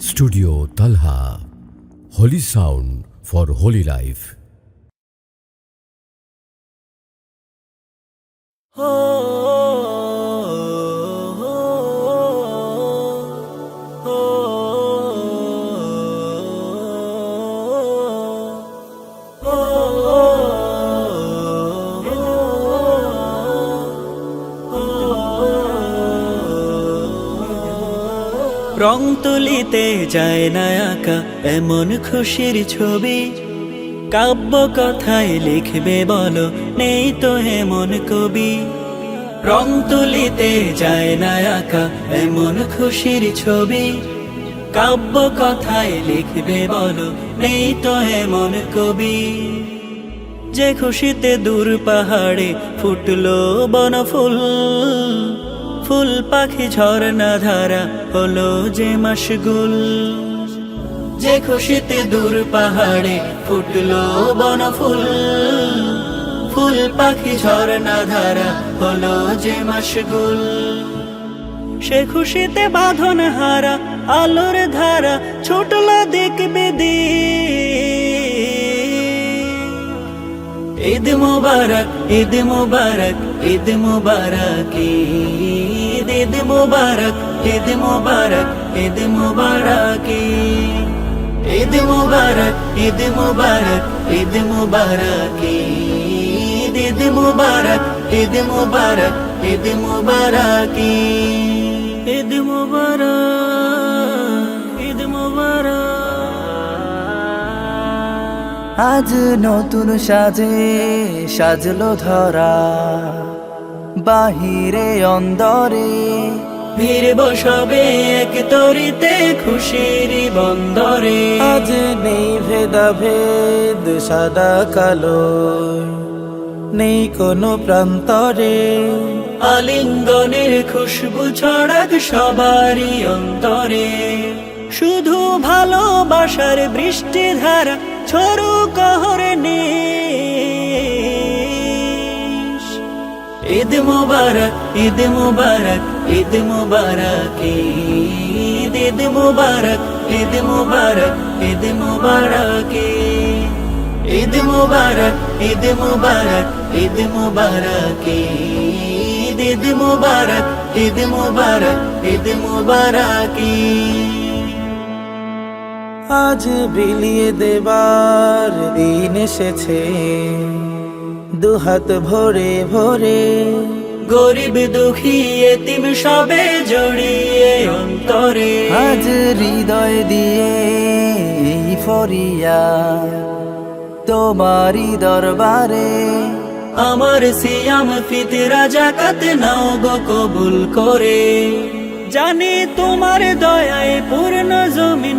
Studio Talha holy sound for holy life রং তুলিতে যায় না আঁকা এমন খুশির ছবি। কাব্য কথায় লিখবে বলো, নেই তো এমন কবি। রং তুলিতে যায় না আঁকা এমন খুশির ছবি। কাব্য কথায় লিখবে বলো, নেই তো এমন কবি। যে খুশিতে দূর পাহাড়ে ফুটলো বনফুল ফুল পাখি ঝর্ণা ধারা হলো যে মাসগুল যে খুশিতে দূর পাহাড়ে ফুটলো বনফুল। ফুল পাখি ঝর্ণা ধারা হলো যে মাসগুল সে খুশিতে বাঁধন হারা, আলোর ধারা ছুটলো দেখবে ঈদ মুবারক ঈদ মুবারক ঈদ মুবারক। ঈদ মুবারক ঈদ মুবারক ঈদ মুবারক ঈদ মুবারক ঈদ মুবারক ঈদ মুবারক ঈদ মুবারক ঈদ মুবারক ঈদ মুবারক ঈদ মুবারক ঈদ মুবারক আজ নতুন সাজে সাজলো ধরা বাহিরে অন্দরে। ফিরব সবে এক তরিতে খুশির বন্দরে। আজ নেই ভেদা ভেদ সাদা কালো নেই কোনো প্রান্তরে। আলিঙ্গনের খুশবু ছড়াক সবারই অন্তরে। শুধু ভালোবাসার বৃষ্টি ধারা ছড়ু কহরে নিশ ঈদ মুবারক ঈদ মুবারক ঈদ মুবারক ঈদ ঈদ মুবারক ঈদ মুবারক ঈদ মুবারক ঈদ মুবারক ঈদ মুবারক ঈদ মুবারক ঈদ ঈদ মুবারক ঈদ মুবারক ঈদ মুবারক আজ বিলিয়ে দেবার দিন এসেছে দুহাত ভরে ভরে। গরিব দুঃখী এতিম সবে জড়িয়ে অন্তরে। আজ হৃদয় দিয়ে এই ফরিয়া তোমারি দরবারে। আমার সিয়াম ফিতরা জাকাত নাও গো কবুল করে। জানি তোমার দয়ায় পূর্ণ জমিন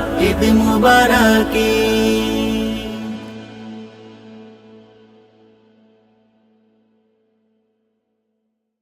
ঈদ মুবারক।